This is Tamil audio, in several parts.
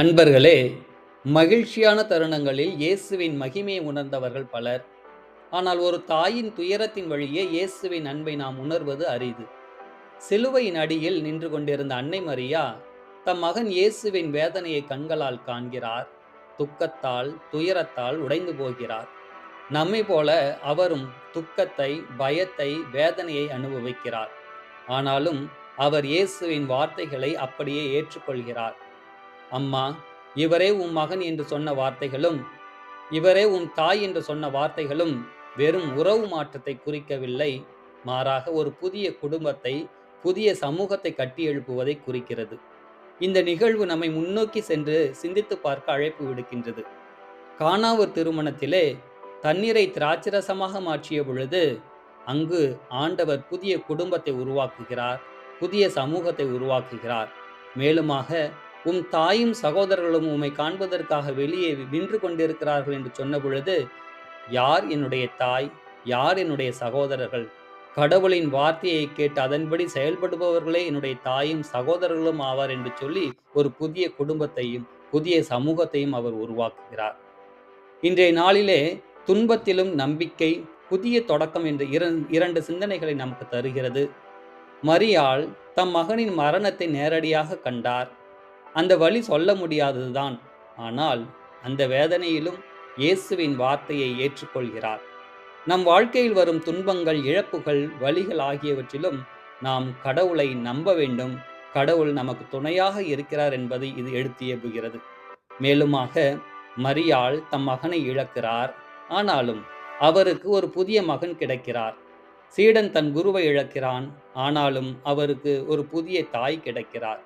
அன்பர்களே மகிழ்ச்சியான தருணங்களில் இயேசுவின் மகிமையை உணர்ந்தவர்கள் பலர். ஆனால் ஒரு தாயின் துயரத்தின் வழியே இயேசுவின் அன்பை நாம் உணர்வது அரிது. சிலுவையின் அடியில் நின்று கொண்டிருந்த அன்னை மரியா தம் மகன் இயேசுவின் வேதனையை கண்களால் காண்கிறார் துக்கத்தால் துயரத்தால் உடைந்து போகிறார். நம்மை போல அவரும் துக்கத்தை பயத்தை வேதனையை அனுபவிக்கிறார். ஆனாலும் அவர் இயேசுவின் வார்த்தைகளை அப்படியே ஏற்றுக்கொள்கிறார். அம்மா இவரே உம் மகன் என்று சொன்ன வார்த்தைகளும் இவரே உம் தாய் என்று சொன்ன வார்த்தைகளும் வெறும் உறவு மாற்றத்தை குறிக்கவில்லை. மாறாக ஒரு புதிய குடும்பத்தை புதிய சமூகத்தை கட்டி எழுப்புவதை குறிக்கிறது. இந்த நிகழ்வு நம்மை முன்னோக்கி சென்று சிந்தித்து பார்க்க அழைப்பு விடுக்கின்றது. காணாவூர் திருமணத்திலே தண்ணீரை திராட்சரசமாக மாற்றிய பொழுது அங்கு ஆண்டவர் புதிய குடும்பத்தை உருவாக்குகிறார் புதிய சமூகத்தை உருவாக்குகிறார். மேலுமாக உம் தாயும் சகோதரர்களும் உம்மை காண்பதற்காக வெளியே நின்று கொண்டிருக்கிறார்கள் என்று சொன்ன பொழுது யார் என்னுடைய தாய்? யார் என்னுடைய சகோதரர்கள்? கடவுளின் வார்த்தையை கேட்டு அதன்படி செயல்படுபவர்களே என்னுடைய தாயும் சகோதரர்களும் ஆவார் என்று சொல்லி ஒரு புதிய குடும்பத்தையும் புதிய சமூகத்தையும் அவர் உருவாக்குகிறார். இன்றைய நாளிலே துன்பத்திலும் நம்பிக்கை புதிய தொடக்கம் என்ற இரண்டு சிந்தனைகளை நமக்கு தருகிறது. மரியாள் தம் மகனின் மரணத்தை நேரடியாக கண்டார். அந்த வழி சொல்ல முடியாததுதான். ஆனால் அந்த வேதனையிலும் இயேசுவின் வார்த்தையை ஏற்றுக்கொள்கிறார். நம் வாழ்க்கையில் வரும் துன்பங்கள் இழப்புகள் வலிகள் ஆகியவற்றிலும் நாம் கடவுளை நம்ப வேண்டும். கடவுள் நமக்கு துணையாக இருக்கிறார் என்பதை இது எடுத்து ஏவுகிறது மேலுமாக மரியாள் தம் மகனை இழக்கிறார். ஆனாலும் அவருக்கு ஒரு புதிய மகன் கிடைக்கிறார். சீடன் தன் குருவை இழக்கிறான். ஆனாலும் அவருக்கு ஒரு புதிய தாய் கிடைக்கிறார்.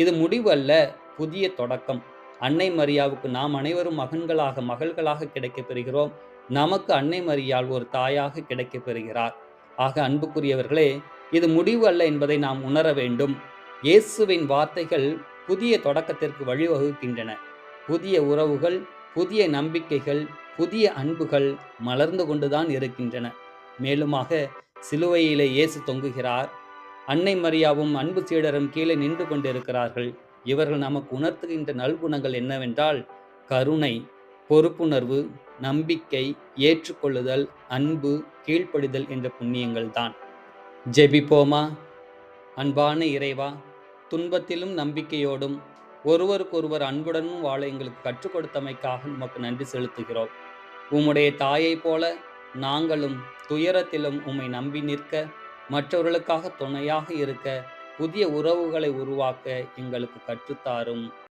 இது முடிவு அல்ல புதிய தொடக்கம். அன்னை மரியாவுக்கு நாம் அனைவரும் மகன்களாக மகள்களாக கிடைக்கப் பெறுகிறோம் நமக்கு அன்னை மரியால் ஒரு தாயாக கிடைக்கப் பெறுகிறார் ஆக அன்புக்குரியவர்களே இது முடிவு அல்ல என்பதை நாம் உணர வேண்டும். இயேசுவின் வார்த்தைகள் புதிய தொடக்கத்திற்கு வழிவகுக்கின்றன. புதிய உறவுகள் புதிய நம்பிக்கைகள் புதிய அன்புகள் மலர்ந்து கொண்டுதான் இருக்கின்றன. மேலுமாக சிலுவையிலே இயேசு தொங்குகிறார். அன்னை மரியாவும் அன்பு சீடரும் கீழே நின்று கொண்டிருக்கிறார்கள். இவர்கள் நமக்கு உணர்த்துகின்ற நல்குணங்கள் என்னவென்றால் கருணை பொறுப்புணர்வு நம்பிக்கை ஏற்றுக்கொள்ளுதல் அன்பு கீழ்ப்படிதல் என்ற புண்ணியங்கள் தான் ஜெபிப்போமா? அன்பான இறைவா துன்பத்திலும் நம்பிக்கையோடும் ஒருவருக்கொருவர் அன்புடனும் வாழ எங்களுக்கு கற்றுக் கொடுத்தமைக்காக உமக்கு நன்றி செலுத்துகிறோம். உம்முடைய தாயைப் போல நாங்களும் துயரத்திலும் உம்மை நம்பி நிற்க மற்றவர்களுக்காக துணையாக இருக்க புதிய உறவுகளை உருவாக்க எங்களுக்கு கற்றுத்தாரும்